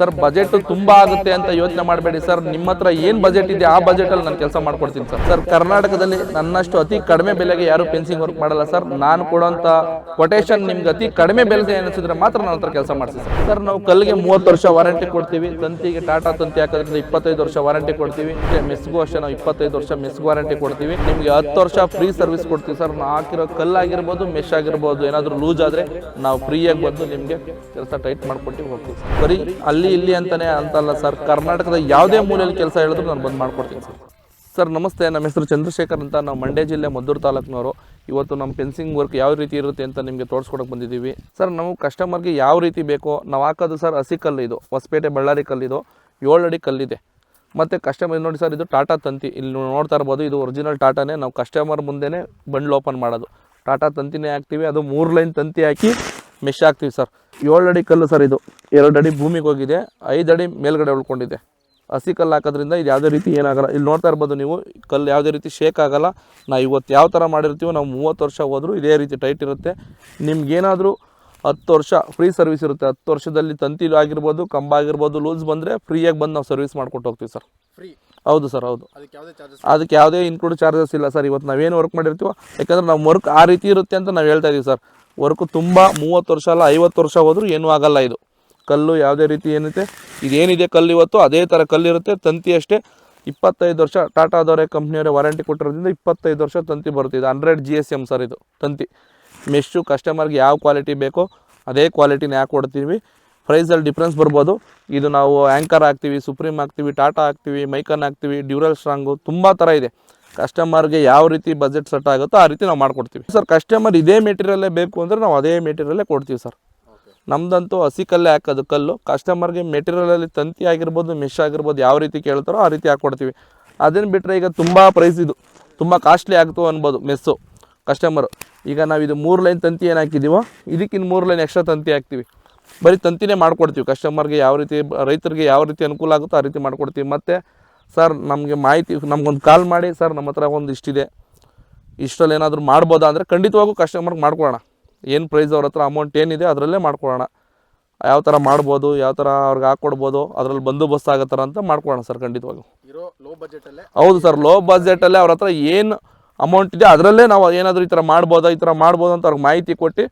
Sir budget ತುಂಬಾ ಆಗುತ್ತೆ ಅಂತ ಯೋಚನೆ ಮಾಡಬೇಡಿ ಸರ್. ನಿಮ್ಮ ಹತ್ರ ಏನ್ ಬಜೆಟ್ ಇದೆ, ಆ ಬಜೆಟ್ ಅಲ್ಲಿ ನಾನು ಕೆಲಸ ಮಾಡ್ಕೊಡ್ತೀನಿ ಸರ್. ಸರ್, ಕರ್ನಾಟಕದಲ್ಲಿ ನನ್ನಷ್ಟು ಅತಿ ಕಡಿಮೆ ಬೆಲೆಗೆ ಯಾರು ಫೆನ್ಸಿಂಗ್ ವರ್ಕ್ ಮಾಡಲ್ಲ ಸರ್. ನಾನು ಕೊಡುವಂತ ಕೊಟೇಶನ್ ನಿಮ್ಗೆ ಅತಿ ಕಡಿಮೆ ಬೆಲೆಗೆ ಅನಿಸಿದ್ರೆ ಮಾತ್ರ ನನ್ನ ಹತ್ರ ಕೆಲಸ ಮಾಡ್ತೀನಿ ಸರ್. ಸರ್, ನಾವು ಕಲ್ಲಿಗೆ ಮೂವತ್ತು ವರ್ಷ ವಾರಂಟಿ ಕೊಡ್ತೀವಿ. ತಂತಿಗೆ ಟಾಟಾ ತಂತಿ ಹಾಕೋದ್ರಿಂದ ಇಪ್ಪತ್ತೈದು ವರ್ಷ ವಾರಂಟಿ ಕೊಡ್ತೀವಿ. ಮೆಸ್ಗೂ ಅಷ್ಟೇ ನಾವು ಇಪ್ಪತ್ತೈದು ವರ್ಷ ಮೆಸ್ಗೂ ವಾರಂಟಿ ಕೊಡ್ತೀವಿ. ನಿಮಗೆ ಹತ್ತು ವರ್ಷ ಫ್ರೀ ಸರ್ವಿಸ್ ಕೊಡ್ತೀವಿ ಸರ್. ನಾವು ಹಾಕಿರೋ ಕಲ್ಲಾಗಿರ್ಬೋದು ಮೆಶ್ ಆಗಿರ್ಬೋದು, ಏನಾದರೂ ಲೂಸ್ ಆದರೆ ನಾವು ಫ್ರೀಯಾಗಿ ಬಂದು ನಿಮಗೆ ಕೆಲಸ ಟೈಟ್ ಮಾಡ್ಕೊಟ್ಟು ಹೋಗ್ತೀವಿ ಸರ್. ಅಲ್ಲಿ ಇಲ್ಲಿ ಅಂತಾನೆ ಅಂತಲ್ಲ ಸರ್. ಕರ್ನಾಟಕದ ಯಾವುದೇ ಮೂಲೆಯಲ್ಲಿ ಕೆಲಸ ಹೇಳಿದ್ರು ನಾನು ಬಂದು ಮಾಡ್ಕೊಡ್ತೀನಿ ಸರ್. ಸರ್, ನಮಸ್ತೆ. ನಮ್ಮ ಹೆಸರು ಚಂದ್ರಶೇಖರ್ ಅಂತ. ನಾವು ಮಂಡ್ಯ ಜಿಲ್ಲೆ ಮದ್ದೂರು ತಾಲೂಕಿನವರು. ಇವತ್ತು ನಮ್ಮ ಫೆನ್ಸಿಂಗ್ ವರ್ಕ್ ಯಾವ ರೀತಿ ಇರುತ್ತೆ ಅಂತ ನಿಮಗೆ ತೋರಿಸ್ಕೊಡಕ್ಕೆ ಬಂದಿದ್ದೀವಿ. ಸರ್, ನಾವು ಕಸ್ಟಮರ್ಗೆ ಯಾವ ರೀತಿ ಬೇಕೋ, ನಾವು ಹಾಕೋದು ಸರ್ ಹಸಿ ಕಲ್ಲು ಇದು. ಹೊಸಪೇಟೆ ಬಳ್ಳಾರಿ ಕಲ್ಲಿದು ಏಳು ಅಡಿ ಕಲ್ಲಿದೆ. ಮತ್ತು ಕಸ್ಟಮರ್ ನೋಡಿ ಸರ್, ಇದು ಟಾಟಾ ತಂತಿ. ಇಲ್ಲಿ ನೋಡ್ತಾ ಇರ್ಬೋದು, ಇದು ಒರಿಜಿನಲ್ ಟಾಟಾನೇ. ನಾವು ಕಸ್ಟಮರ್ ಮುಂದೆನೇ ಬಂಡ್ಲು ಓಪನ್ ಮಾಡೋದು. ಟಾಟಾ ತಂತಿನೇ ಹಾಕ್ತೀವಿ. ಅದು ಮೂರು ಲೈನ್ ತಂತಿ ಹಾಕಿ ಮೆಶ್ ಹಾಕ್ತೀವಿ ಸರ್. ಏಳು ಅಡಿ ಕಲ್ಲು ಸರ್ ಇದು. ಎರಡು ಅಡಿ ಭೂಮಿಗೆ ಹೋಗಿದೆ. ಐದು ಅಡಿ ಮೇಲ್ಗಡೆ ಉಳ್ಕೊಂಡಿದೆ. ಹಸಿ ಕಲ್ಲು ಹಾಕೋದ್ರಿಂದ ಇದು ಯಾವುದೇ ರೀತಿ ಏನಾಗಲ್ಲ. ಇಲ್ಲಿ ನೋಡ್ತಾ ಇರ್ಬೋದು ನೀವು ಕಲ್ಲು ಯಾವುದೇ ರೀತಿ ಶೇಕ್ ಆಗಲ್ಲ. ನಾವು ಇವತ್ತು ಯಾವ ಥರ ಮಾಡಿರ್ತೀವೋ ನಾವು ಮೂವತ್ತು ವರ್ಷ ಹೋದರೂ ಇದೇ ರೀತಿ ಟೈಟ್ ಇರುತ್ತೆ. ನಿಮ್ಗೇನಾದರೂ ಹತ್ತು ವರ್ಷ ಫ್ರೀ ಸರ್ವಿಸ್ ಇರುತ್ತೆ. ಹತ್ತು ವರ್ಷದಲ್ಲಿ ತಂತಿ ಆಗಿರ್ಬೋದು ಕಂಬ ಆಗಿರ್ಬೋದು ಲೂಸ್ ಬಂದರೆ ಫ್ರೀಯಾಗಿ ಬಂದು ನಾವು ಸರ್ವಿಸ್ ಮಾಡ್ಕೊಟ್ಟು ಹೋಗ್ತೀವಿ ಸರ್. ಫ್ರೀ ಹೌದು ಸರ್ ಹೌದು. ಅದಕ್ಕೆ ಯಾವುದೇ ಚಾರ್ಜಸ್ ಅದಕ್ಕೆ ಯಾವುದೇ ಇನ್ಕ್ಲೂಡ್ ಚಾರ್ಜಸ್ ಇಲ್ಲ ಸರ್. ಇವತ್ತು ನಾವೇನು ವರ್ಕ್ ಮಾಡಿರ್ತೀವೋ ಯಾಕಂದ್ರೆ ನಾವು ವರ್ಕ್ ಆ ರೀತಿ ಇರುತ್ತೆ ಅಂತ ನಾವು ಹೇಳ್ತಾ ಇದ್ದೀವಿ ಸರ್. ವರ್ಕು ತುಂಬ ಮೂವತ್ತು ವರ್ಷ ಅಲ್ಲ, ಐವತ್ತು ವರ್ಷ ಹೋದರೂ ಏನೂ ಆಗಲ್ಲ ಇದು. ಕಲ್ಲು ಯಾವುದೇ ರೀತಿ ಏನಿದೆ, ಇದೇನಿದೆ ಕಲ್ಲು ಇವತ್ತು, ಅದೇ ಥರ ಕಲ್ಲಿರುತ್ತೆ, ತಂತಿ ಅಷ್ಟೇ. ಇಪ್ಪತ್ತೈದು ವರ್ಷ ಟಾಟಾದವರೇ ಕಂಪ್ನಿಯವರೇ ವಾರಂಟಿ ಕೊಟ್ಟಿರೋದ್ರಿಂದ ಇಪ್ಪತ್ತೈದು ವರ್ಷ ತಂತಿ ಬರುತ್ತೆ ಇದು, hundred G S M sir ಇದು, ತಂತಿ. ಮೆಶ್ಶು ಕಸ್ಟಮರ್ಗೆ ಯಾವ ಕ್ವಾಲಿಟಿ ಬೇಕೋ ಅದೇ ಕ್ವಾಲಿಟಿನ ಯಾಕೆ ಕೊಡ್ತೀವಿ. ಪ್ರೈಸಲ್ಲಿ ಡಿಫ್ರೆನ್ಸ್ ಬರ್ಬೋದು. ಇದು ನಾವು ಆ್ಯಂಕರ್ ಹಾಕ್ತೀವಿ ಸುಪ್ರೀಮ್ ಹಾಕ್ತೀವಿ ಟಾಟಾ ಹಾಕ್ತೀವಿ ಮೈಕನ್ ಹಾಕ್ತೀವಿ ಡ್ಯೂರಲ್ ಸ್ಟ್ರಾಂಗು ತುಂಬ ಥರ ಇದೆ. ಕಸ್ಟಮರ್ಗೆ ಯಾವ ರೀತಿ ಬಜೆಟ್ ಸೆಟ್ ಆಗುತ್ತೋ ಆ ರೀತಿ ನಾವು ಮಾಡ್ಕೊಡ್ತೀವಿ. ಸರ್ ಕಸ್ಟಮರ್ ಇದೇ ಮೆಟೀರಿಯಲ್ಲೇ ಬೇಕು ಅಂದರೆ ನಾವು ಅದೇ ಮೆಟೀರಿಯಲ್ಲೇ ಕೊಡ್ತೀವಿ ಸರ್ ನಮ್ದಂತೂ ಹಸಿ ಕಲ್ಲೇ ಹಾಕೋದು ಕಲ್ಲು. ಕಸ್ಟಮರ್ಗೆ ಮೆಟೀರಿಯಲಲ್ಲಿ ತಂತಿ ಆಗಿರ್ಬೋದು ಮೆಶ್ ಆಗಿರ್ಬೋದು ಯಾವ ರೀತಿ ಕೇಳ್ತಾರೋ ಆ ರೀತಿ ಹಾಕ್ಕೊಡ್ತೀವಿ ಅದನ್ನು ಬಿಟ್ಟರೆ ಈಗ ತುಂಬ ಪ್ರೈಸ್ ಇದು. ತುಂಬ ಕಾಸ್ಟ್ಲಿ ಆಗ್ತು ಅನ್ಬೋದು ಮೆಸ್ಸು ಕಸ್ಟಮರು ಈಗ ನಾವು ಇದು ಮೂರು ಲೈನ್ ತಂತಿ ಏನು ಹಾಕಿದ್ದೀವೋ ಇದಕ್ಕಿನ್ನು ಮೂರು ಲೈನ್ ಎಕ್ಸ್ಟ್ರಾ ತಂತಿ ಹಾಕ್ತೀವಿ. ಬರೀ ತಂತಿನೇ ಮಾಡ್ಕೊಡ್ತೀವಿ. ಕಸ್ಟಮರ್ಗೆ ಯಾವ ರೀತಿ ರೈತರಿಗೆ ಯಾವ ರೀತಿ ಅನುಕೂಲ ಆಗುತ್ತೋ ಆ ರೀತಿ ಮಾಡ್ಕೊಡ್ತೀವಿ. ಮತ್ತು ಸರ್ ನಮಗೆ ಮಾಹಿತಿ ನಮ್ಗೊಂದು ಕಾಲ್ ಮಾಡಿ ಸರ್ ನಮ್ಮ ಹತ್ರ ಒಂದು ಇಷ್ಟಿದೆ ಇಷ್ಟರಲ್ಲಿ ಏನಾದರೂ ಮಾಡ್ಬೋದಾ ಅಂದರೆ ಖಂಡಿತವಾಗೂ ಕಸ್ಟಮರ್ಗೆ ಮಾಡ್ಕೊಳ್ಳೋಣ ಏನು ಪ್ರೈಸ್ ಅವ್ರ ಹತ್ರ ಅಮೌಂಟ್ ಏನಿದೆ ಅದರಲ್ಲೇ ಮಾಡ್ಕೊಳ್ಳೋಣ ಯಾವ ಥರ ಮಾಡ್ಬೋದು ಯಾವ ಥರ ಅವ್ರಿಗೆ ಹಾಕ್ಕೊಡ್ಬೋದು ಅದರಲ್ಲಿ ಬಂದೋಬಸ್ತ್ ಆಗೋ ಥರ ಅಂತ ಮಾಡ್ಕೊಳ್ಳೋಣ ಸರ್ ಖಂಡಿತವಾಗೂ ಇರೋ ಲೋ ಬಜೆಟಲ್ಲೇ ಹೌದು ಸರ್ ಲೋ ಬಜೆಟಲ್ಲೇ ಅವ್ರ ಹತ್ರ ಏನು ಅಮೌಂಟ್ ಇದೆ ಅದರಲ್ಲೇ ನಾವು ಏನಾದರೂ ಈ ಥರ ಮಾಡ್ಬೋದಾ ಈ ಥರ ಮಾಡ್ಬೋದು ಅಂತ ಅವ್ರಿಗೆ ಮಾಹಿತಿ ಕೊಟ್ಟು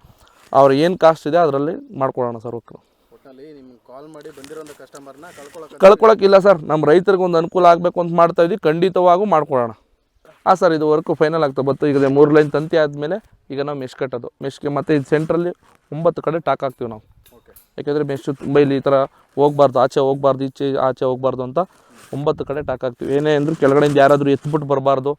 ಅವ್ರು ಏನು ಕಾಸ್ಟ್ ಇದೆ ಅದರಲ್ಲಿ ಮಾಡ್ಕೊಳ್ಳೋಣ ಸರ್ ಓಕೆ ಕಾಲ್ ಮಾಡಿ ಬಂದಿರೋಂಥ ಕಸ್ಟಮರ್ನ ಕಳ್ಕೊಳಕ್ಕಿಲ್ಲ ಸರ್. ನಮ್ಮ ರೈತರಿಗೆ ಒಂದು ಅನುಕೂಲ ಆಗಬೇಕು ಅಂತ ಮಾಡ್ತಾ ಇದ್ವಿ. ಖಂಡಿತವಾಗೂ ಮಾಡ್ಕೊಡೋಣ. ಹಾಂ ಸರ್ ಇದು ವರ್ಕು ಫೈನಲ್ ಆಗ್ತಾ ಬತ್ತು ಈಗ ಮೂರು ಲೈನ್ ತಂತಿ ಆದಮೇಲೆ ಈಗ ನಾವು ಮೆಶ್ ಕಟ್ಟೋದು. ಮೆಶ್ಗೆ ಮತ್ತು ಇದು ಸೆಂಟ್ರಲ್ಲಿ ಒಂಬತ್ತು ಕಡೆ ಟಾಕ್ ಹಾಕ್ತೀವಿ ನಾವು. ಓಕೆ ಯಾಕೆಂದರೆ ಮೆಶ್ಶು ತುಂಬ ಇಲ್ಲಿ ಈ ಥರ ಹೋಗ್ಬಾರ್ದು ಆಚೆ ಹೋಗ್ಬಾರ್ದು ಈಚೆ ಆಚೆ ಹೋಗ್ಬಾರ್ದು ಅಂತ ಒಂಬತ್ತು ಕಡೆ ಟಾಕ್ ಹಾಕ್ತೀವಿ. ಏನೇ ಅಂದರೂ ಕೆಳಗಡೆಯಿಂದ ಯಾರಾದರೂ ಎತ್ಬಿಟ್ಟು ಬರಬಾರ್ದು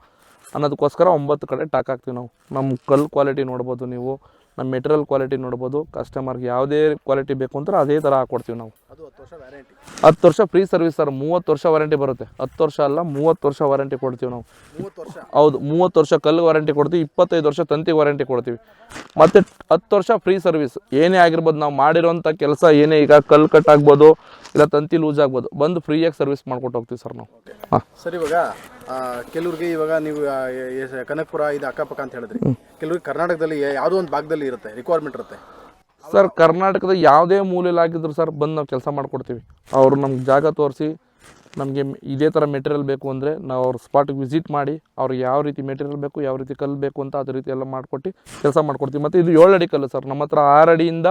ಅನ್ನೋದಕ್ಕೋಸ್ಕರ ಒಂಬತ್ತು ಕಡೆ ಟಾಕ್ ಹಾಕ್ತೀವಿ ನಾವು. ನಮ್ಮ ಕಲ್ಲು ಕ್ವಾಲಿಟಿ ನೋಡ್ಬೋದು ನೀವು. ನಮ್ಮ ಮೆಟೀರಿಯಲ್ ಕ್ವಾಲಿಟಿ ನೋಡ್ಬೋದು ಕಸ್ಟಮರ್ಗೆ ಯಾವುದೇ ಕ್ವಾಲಿಟಿ ಬೇಕು ಅಂದ್ರೆ ಅದೇ ಥರ ಹಾಕ್ಕೊಡ್ತೀವಿ ನಾವು. ಅದು ಹತ್ತು ವರ್ಷ ವ್ಯಾರಂಟಿ ಹತ್ತು ವರ್ಷ ಫ್ರೀ ಸರ್ವಿಸ್ ಸರ್ ಮೂವತ್ತು ವರ್ಷ ವಾರಂಟಿ ಬರುತ್ತೆ. ಹತ್ತು ವರ್ಷ ಅಲ್ಲ ಮೂವತ್ತು ವರ್ಷ ವಾರಂಟಿ ಕೊಡ್ತೀವಿ ನಾವು. ಮೂವತ್ತು ವರ್ಷ? ಹೌದು ಮೂವತ್ತು ವರ್ಷ ಕಲ್ಲು ವಾರಂಟಿ ಕೊಡ್ತೀವಿ ಇಪ್ಪತ್ತೈದು ವರ್ಷ ತಂತಿ ವಾರಂಟಿ ಕೊಡ್ತೀವಿ. ಮತ್ತು ಹತ್ತು ವರ್ಷ ಫ್ರೀ ಸರ್ವಿಸ್ ಏನೇ ಆಗಿರ್ಬೋದು ನಾವು ಮಾಡಿರೋಂಥ ಕೆಲಸ ಏನೇ ಈಗ ಕಲ್ಲು ಕಟ್ ಆಗ್ಬೋದು ಇಲ್ಲ ತಂತಿ ಲೂಸ್ ಆಗ್ಬೋದು ಬಂದು ಫ್ರೀಯಾಗಿ ಸರ್ವಿಸ್ ಮಾಡ್ಕೊಟ್ಟು ಹೋಗ್ತೀವಿ ಸರ್ ನಾವು. ಹಾಂ. ಸರ್ ಇವಾಗ ಆ, ಕೆಲವ್ರಿಗೆ ಇವಾಗ ನೀವು ಆ, ಎ- ಎ- ಕನಕಪುರ ಇದು ಅಕ್ಕಪಕ್ಕ ಅಂತ ಹೇಳಿದ್ರಿ. ಕೆಲವ್ರಿಗೆ ಕರ್ನಾಟಕದಲ್ಲಿ ಯಾವುದೋ ಒಂದು ಭಾಗದಲ್ಲಿ ಇರುತ್ತೆ ರಿಕ್ವೈರ್ಮೆಂಟ್ ಇರುತ್ತೆ. ಸರ್, ಕರ್ನಾಟಕದ ಯಾವುದೇ ಮೂಲೆಯಲ್ಲಿ ಸರ್ ಬಂದು ನಾವು ಕೆಲಸ ಮಾಡಿಕೊಡ್ತೀವಿ. ಅವರು ನಮ್ಗೆ ಜಾಗ ತೋರಿಸಿ, ನಮಗೆ ಇದೇ ಥರ ಮೆಟೀರಿಯಲ್ ಬೇಕು ಅಂದರೆ ನಾವು ಅವ್ರ ಸ್ಪಾಟಿಗೆ ವಿಸಿಟ್ ಮಾಡಿ, ಅವ್ರಿಗೆ ಯಾವ ರೀತಿ ಮೆಟೀರಿಯಲ್ ಬೇಕು, ಯಾವ ರೀತಿ ಕಲ್ಲು ಬೇಕು ಅಂತ ಅದೇ ರೀತಿ ಎಲ್ಲ ಮಾಡಿಕೊಟ್ಟು ಕೆಲಸ ಮಾಡಿಕೊಡ್ತೀವಿ. ಮತ್ತು ಇದು ಏಳು ಅಡಿ ಕಲ್ಲು ಸರ್. ನಮ್ಮ ಹತ್ರ ಆರು ಅಡಿಯಿಂದ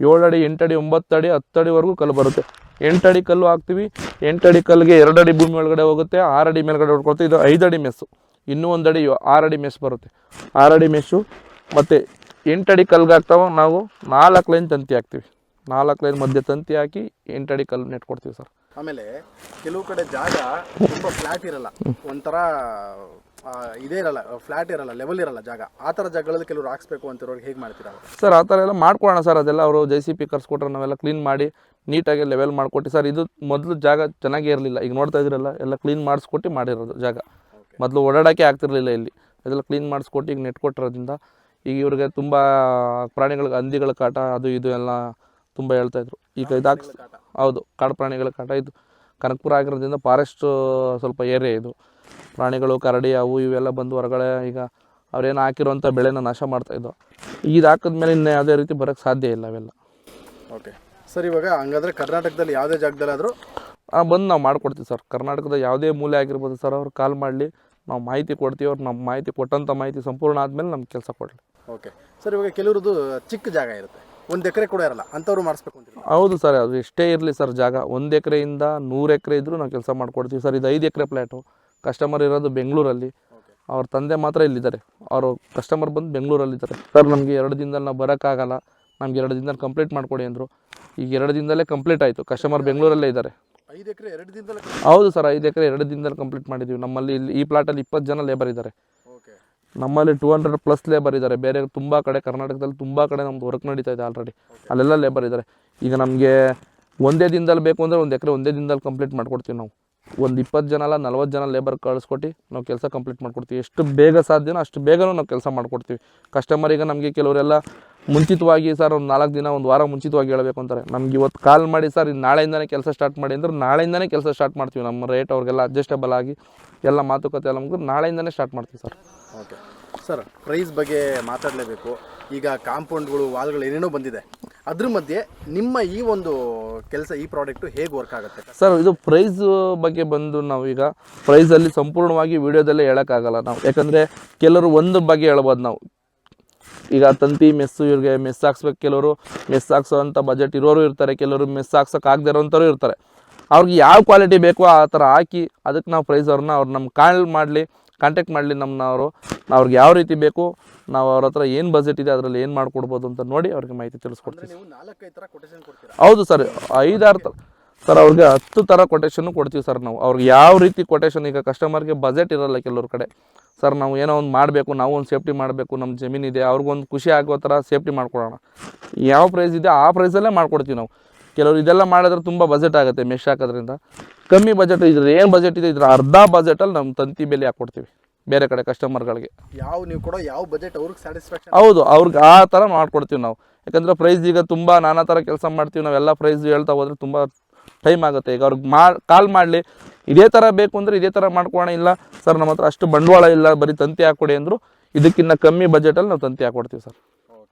ಏಳು ಅಡಿ, ಎಂಟು ಅಡಿ, ಒಂಬತ್ತು ಅಡಿ, ಹತ್ತು ಅಡಿವರೆಗೂ ಕಲ್ಲು ಬರುತ್ತೆ. ಎಂಟು ಅಡಿ ಕಲ್ಲು ಹಾಕ್ತೀವಿ. ಎಂಟು ಅಡಿ ಕಲ್ಲಿಗೆ ಎರಡು ಅಡಿ ಭೂಮಿ ಒಳಗಡೆ ಹೋಗುತ್ತೆ. ಆರು ಅಡಿ ಮೇಲ್ಗಡೆ ಹೊಡ್ಕೊಳ್ತೀವಿ. ಇದು ಐದು ಅಡಿ ಮೆಸ್ಸು. ಇನ್ನೂ ಒಂದು ಅಡಿ ಆರು ಅಡಿ ಮೆಸ್ ಬರುತ್ತೆ. ಆರು ಅಡಿ ಮೆಸ್ಸು. ಮತ್ತು ಎಂಟು ಅಡಿ ಕಲ್ಗೆ ಹಾಕ್ತಾವ ನಾವು ನಾಲ್ಕು ಲೈನ್ ತಂತಿ ಹಾಕ್ತೀವಿ. ನಾಲ್ಕು ಲೈನ್ ಮಧ್ಯೆ ತಂತಿ ಹಾಕಿ ಎಂಟಡಿ ಕಲ್ ಕಲ್ಲು ನೆಟ್ಕೊಡ್ತೀವಿ ಸರ್. ಆಮೇಲೆ ಕೆಲವು ಕಡೆ ಜಾಗ ತುಂಬ ಫ್ಲಾಟ್ ಇರಲ್ಲ. ಒಂಥರ ಇದೇ ಇರಲ್ಲ ಫ್ಲಾಟ್ ಇರಲ್ಲ ಲೆವೆಲ್ ಇರಲ್ಲ ಜಾಗ. ಆ ಥರ ಜಾಗಗಳಲ್ಲಿ ಕೆಲವರು ಹಾಕ್ಸ್ಬೇಕು ಅಂತಿರೋರಿಗೆ ಹೇಗೆ ಮಾಡ್ತೀರಾ ಸರ್ ಆ ಥರ ಎಲ್ಲ ಮಾಡ್ಕೊಳ್ಳೋಣ ಸರ್. ಅದೆಲ್ಲ ಅವರು ಜೆ ಸಿ ಪಿ ಕರ್ಸ್ಕೊಟ್ರೆ ನಾವೆಲ್ಲ ಕ್ಲೀನ್ ಮಾಡಿ ನೀಟಾಗಿ ಲೆವೆಲ್ ಮಾಡಿಕೊಟ್ಟು ಸರ್ ಇದು ಮೊದಲು ಜಾಗ ಚೆನ್ನಾಗೇ ಇರಲಿಲ್ಲ. ಈಗ ನೋಡ್ತಾ ಇದ್ರಲ್ಲ ಎಲ್ಲ ಕ್ಲೀನ್ ಮಾಡಿಸ್ಕೊಟ್ಟು ಮಾಡಿರೋದು ಜಾಗ. ಮೊದಲು ಓಡಾಡೋಕ್ಕೆ ಆಗ್ತಿರಲಿಲ್ಲ ಇಲ್ಲಿ. ಅದೆಲ್ಲ ಕ್ಲೀನ್ ಮಾಡಿಸ್ಕೊಟ್ಟು ಈಗ ನೆಟ್ ಕೊಟ್ಟಿರೋದ್ರಿಂದ ಈಗ ಇವ್ರಿಗೆ ತುಂಬ ಪ್ರಾಣಿಗಳಿಗೆ ಹಂದಿಗಳ ಕಾಟ ಅದು ಇದು ಎಲ್ಲ ತುಂಬ ಹೇಳ್ತಾಯಿದ್ರು ಈಗ ಇದಾಕ್ ಹೌದು ಕಾಡು ಪ್ರಾಣಿಗಳ ಕಾಟ. ಇದು ಕನಕಪುರ ಆಗಿರೋದ್ರಿಂದ ಫಾರೆಸ್ಟ್ ಸ್ವಲ್ಪ ಏರಿಯಾ ಇದು. ಪ್ರಾಣಿಗಳು ಕರಡಿ ಅವು ಇವೆಲ್ಲ ಬಂದು ಹೊರಗಡೆ ಈಗ ಅವ್ರೇನು ಹಾಕಿರುವಂಥ ಬೆಳೆನ ನಾಶ ಮಾಡ್ತಾಯಿದ್ದು ಇದು ಹಾಕಿದ್ಮೇಲೆ ಇನ್ನು ಯಾವುದೇ ರೀತಿ ಬರೋಕ್ಕೆ ಸಾಧ್ಯ ಇಲ್ಲ ಅವೆಲ್ಲ ಓಕೆ ಸರ್ ಇವಾಗ ಹಂಗಾದ್ರೆ ಕರ್ನಾಟಕದಲ್ಲಿ ಯಾವುದೇ ಜಾಗದಲ್ಲಾದರೂ ಬಂದು ನಾವು ಮಾಡ್ಕೊಡ್ತೀವಿ ಸರ್ ಕರ್ನಾಟಕದ ಯಾವುದೇ ಮೂಲೆ ಆಗಿರ್ಬೋದು ಸರ್ ಅವ್ರು ಕಾಲ್ ಮಾಡಲಿ. ನಾವು ಮಾಹಿತಿ ಕೊಡ್ತೀವಿ ಅವ್ರು ನಮ್ಮ ಮಾಹಿತಿ ಕೊಟ್ಟಂಥ ಮಾಹಿತಿ ಸಂಪೂರ್ಣ ಆದಮೇಲೆ ನಮ್ಗೆ ಕೆಲಸ ಕೊಡಲಿ. ಓಕೆ. ಸರ್ ಇವಾಗ ಕೆಲವ್ರದ್ದು ಚಿಕ್ಕ ಜಾಗ ಇರುತ್ತೆ. ಒಂದು ಎಕರೆ ಕೂಡ ಇರಲ್ಲ. ಅಂಥವ್ರು ಮಾಡಿಸ್ಬೇಕು ಅಂತ ಹೌದು ಸರ್ ಅದು ಎಷ್ಟೇ ಇರಲಿ ಸರ್ ಜಾಗ. ಒಂದು ಎಕರೆಯಿಂದ ನೂರು ಎಕರೆ ಇದ್ದರೂ ನಾವು ಕೆಲಸ ಮಾಡಿಕೊಡ್ತೀವಿ ಸರ್. ಇದು ಐದು ಎಕರೆ ಪ್ಲ್ಯಾಟು ಕಸ್ಟಮರ್ ಇರೋದು ಬೆಂಗಳೂರಲ್ಲಿ. ಅವ್ರ ತಂದೆ ಮಾತ್ರ ಇಲ್ಲಿದ್ದಾರೆ. ಅವರು ಕಸ್ಟಮರ್ ಬಂದು ಬೆಂಗಳೂರಲ್ಲಿದ್ದಾರೆ. ಸರ್ ನಮಗೆ ಎರಡು ದಿನದಲ್ಲಿ ನಾವು ಬರೋಕ್ಕಾಗಲ್ಲ. ನಮ್ಗೆ ಎರಡು ದಿನದಲ್ಲಿ ಕಂಪ್ಲೀಟ್ ಮಾಡಿಕೊಡಿ ಅಂದರು. ಈಗ ಎರಡು ದಿನದಲ್ಲೇ ಕಂಪ್ಲೀಟ್ ಆಯಿತು. ಕಸ್ಟಮರ್ ಬೆಂಗಳೂರಲ್ಲೇ ಇದ್ದಾರೆ. ಐದು ಎಕರೆ ಎರಡು ದಿನದಲ್ಲಿ ಹೌದು ಸರ್ ಐದು ಎಕರೆ ಎರಡು ದಿನದಲ್ಲಿ ಕಂಪ್ಲೀಟ್ ಮಾಡಿದೀವಿ. ನಮ್ಮಲ್ಲಿ ಇಲ್ಲಿ ಈ ಪ್ಲಾಟಲ್ಲಿ ಇಪ್ಪತ್ತು ಜನ ಲೇಬರ್ ಇದ್ದಾರೆ ಓಕೆ ನಮ್ಮಲ್ಲಿ ಟೂ ಹಂಡ್ರೆಡ್ ಪ್ಲಸ್ ಲೇಬರ್ ಇದ್ದಾರೆ ಬೇರೆ ತುಂಬ ಕಡೆ ಕರ್ನಾಟಕದಲ್ಲಿ ತುಂಬ ಕಡೆ ನಮ್ದು ವರ್ಕ್ ನಡೀತಾ ಇದೆ ಆಲ್ರೆಡಿ ಅಲ್ಲೆಲ್ಲ ಲೇಬರ್ ಇದ್ದಾರೆ ಈಗ ನಮಗೆ ಒಂದೇ ದಿನದಲ್ಲಿ ಬೇಕು ಅಂದರೆ ಒಂದು ಎಕರೆ ಒಂದೇ ದಿನದಲ್ಲಿ ಕಂಪ್ಲೀಟ್ ಮಾಡ್ಕೊಡ್ತೀವಿ ನಾವು. ಒಂದು ಇಪ್ಪತ್ತು ಜನ ಅಲ್ಲ ನಲ್ವತ್ತು ಜನ ಲೇಬರ್ ಕಳಿಸ್ಕೊಟ್ಟು ನಾವು ಕೆಲಸ ಕಂಪ್ಲೀಟ್ ಮಾಡ್ಕೊಡ್ತೀವಿ. ಎಷ್ಟು ಬೇಗ ಸಾಧ್ಯನೋ ಅಷ್ಟು ಬೇಗನೂ ನಾವು ಕೆಲಸ ಮಾಡ್ಕೊಡ್ತೀವಿ. ಕಸ್ಟಮರ್ ಈಗ ನಮಗೆ ಕೆಲವರೆಲ್ಲ ಮುಂಚಿತವಾಗಿ ಸರ್ ಒಂದು ನಾಲ್ಕು ದಿನ ಒಂದು ವಾರ ಮುಂಚಿತವಾಗಿ ಹೇಳಬೇಕು ಅಂತಾರೆ. ನಮ್ಗೆ ಇವತ್ತು ಕಾಲ್ ಮಾಡಿ ಸರ್ ಇನ್ನು ನಾಳೆಯಿಂದನೇ ಕೆಲಸ ಸ್ಟಾರ್ಟ್ ಮಾಡಿ ಅಂದ್ರೆ ನಾಳೆಯಿಂದನೇ ಕೆಲಸ ಸ್ಟಾರ್ಟ್ ಮಾಡ್ತೀವಿ. ನಮ್ಮ ರೇಟ್ ಅವ್ರಿಗೆಲ್ಲ ಅಡ್ಜಸ್ಟೇಬಲ್ ಆಗಿ ಎಲ್ಲ ಮಾತುಕತೆ ಎಲ್ಲ ಮುಗಿದು ನಾಳೆಯಿಂದನೇ ಸ್ಟಾರ್ಟ್ ಮಾಡ್ತೀವಿ ಸರ್. ಓಕೆ ಸರ್ ಪ್ರೈಸ್ ಬಗ್ಗೆ ಮಾತಾಡಲೇಬೇಕು. ಈಗ ಕಾಂಪೌಂಡ್ಗಳು ವಾಲ್ಗಳು ಏನೇನೋ ಬಂದಿದೆ. ಅದ್ರ ಮಧ್ಯೆ ನಿಮ್ಮ ಈ ಒಂದು ಕೆಲಸ ಈ ಪ್ರಾಡಕ್ಟು ಹೇಗೆ ವರ್ಕ್ ಆಗುತ್ತೆ? ಸರ್ ಇದು ಪ್ರೈಸ್ ಬಗ್ಗೆ ಬಂದು ನಾವು ಈಗ ಪ್ರೈಸಲ್ಲಿ ಸಂಪೂರ್ಣವಾಗಿ ವಿಡಿಯೋದಲ್ಲೇ ಹೇಳೋಕ್ಕಾಗಲ್ಲ ನಾವು. ಯಾಕಂದರೆ ಕೆಲವರು ಒಂದು ಬಗ್ಗೆ ಹೇಳ್ಬೋದು ನಾವು. ಈಗ ತಂತಿ ಮೆಸ್ಸು ಇವ್ರಿಗೆ ಮೆಸ್ ಹಾಕ್ಸ್ಬೇಕು ಕೆಲವರು. ಮೆಸ್ ಹಾಕ್ಸೋ ಅಂಥ ಬಜೆಟ್ ಇರೋರು ಇರ್ತಾರೆ. ಕೆಲವರು ಮೆಸ್ ಹಾಕ್ಸೋಕೆ ಆಗದೆ ಇರೋಂಥವ್ರು ಇರ್ತಾರೆ. ಅವ್ರಿಗೆ ಯಾವ ಕ್ವಾಲಿಟಿ ಬೇಕೋ ಆ ಥರ ಹಾಕಿ ಅದಕ್ಕೆ ನಾವು ಪ್ರೈಸ್ ಅವ್ರನ್ನ ಅವ್ರು ನಮ್ಮ ಕಾಲ್ ಮಾಡಲಿ ಕಾಂಟ್ಯಾಕ್ಟ್ ಮಾಡಲಿ ನಮ್ಮನ್ನ ಅವರು. ಅವ್ರಿಗೆ ಯಾವ ರೀತಿ ಬೇಕು ನಾವು ಅವ್ರ ಹತ್ರ ಏನು ಬಜೆಟ್ ಇದೆ ಅದರಲ್ಲಿ ಏನು ಮಾಡ್ಕೊಡ್ಬೋದು ಅಂತ ನೋಡಿ ಅವ್ರಿಗೆ ಮಾಹಿತಿ ತಿಳಿಸ್ಕೊಡ್ತೀವಿ. ಹೌದು ಸರ್ ಐದಾರು ಥರ ಸರ್ ಅವ್ರಿಗೆ ಹತ್ತು ಥರ ಕೊಟೇಶನ್ನು ಕೊಡ್ತೀವಿ ಸರ್ ನಾವು. ಅವ್ರಿಗೆ ಯಾವ ರೀತಿ ಕೊಟೇಶನ್ ಈಗ ಕಸ್ಟಮರ್ಗೆ ಬಜೆಟ್ ಇರಲ್ಲ ಕೆಲವ್ರ ಕಡೆ. ಸರ್ ನಾವು ಏನೋ ಒಂದು ಮಾಡಬೇಕು ನಾವು ಒಂದು ಸೇಫ್ಟಿ ಮಾಡಬೇಕು ನಮ್ಮ ಜಮೀನಿದೆ ಅವ್ರಿಗೊಂದು ಖುಷಿ ಆಗೋ ಥರ ಸೇಫ್ಟಿ ಮಾಡ್ಕೊಡೋಣ ಯಾವ ಪ್ರೈಸ್ ಇದೆ ಆ ಪ್ರೈಸಲ್ಲೇ ಮಾಡ್ಕೊಡ್ತೀವಿ ನಾವು. ಕೆಲವರು ಇದೆಲ್ಲ ಮಾಡಿದ್ರೆ ತುಂಬ ಬಜೆಟ್ ಆಗುತ್ತೆ ಮೆಶ್ ಹಾಕೋದ್ರಿಂದ. ಕಮ್ಮಿ ಬಜೆಟ್ ಇದ್ರೆ ಏನು ಬಜೆಟ್ ಇದೆ ಇದ್ರ ಅರ್ಧ ಬಜೆಟಲ್ಲಿ ನಮ್ಮ ತಂತಿ ಬೆಲೆ ಹಾಕ್ಕೊಡ್ತೀವಿ ಬೇರೆ ಕಡೆ ಕಸ್ಟಮರ್ಗಳಿಗೆ ಯಾವ ನೀವು ಕೊಡೋ ಯಾವ ಬಜೆಟ್ ಅವ್ರಿಗೆ ಸ್ಯಾಟಿಸ್ಫ್ಯಾಕ್ಷನ್ ಹೌದು ಅವ್ರಿಗೆ ಆ ಥರ ಮಾಡ್ಕೊಡ್ತೀವಿ ನಾವು. ಯಾಕಂದರೆ ಪ್ರೈಸ್ ಈಗ ತುಂಬ ನಾನಾ ಥರ ಕೆಲಸ ಮಾಡ್ತೀವಿ ನಾವೆಲ್ಲ ಪ್ರೈಸ್ ಹೇಳ್ತಾ ಹೋದ್ರೆ ತುಂಬ ಟೈಮ್ ಆಗುತ್ತೆ. ಈಗ ಅವ್ರಿಗೆ ಮಾ, ಕಾಲ್ ಮಾಡಲಿ, ಇದೇ ಥರ ಬೇಕು ಅಂದರೆ ಇದೇ ಥರ ಮಾಡ್ಕೋಣ ಇಲ್ಲ, ಸರ್ ನಮ್ಮ ಹತ್ರ ಅಷ್ಟು ಬಂಡವಾಳ ಇಲ್ಲ, ಬರೀ ತಂತಿ ಹಾಕ್ಕೊಡಿ ಅಂದರು ಇದಕ್ಕಿಂತ ಕಮ್ಮಿ ಬಜೆಟಲ್ಲಿ ನಾವು ತಂತಿ ಹಾಕ್ಕೊಡ್ತೀವಿ ಸರ್.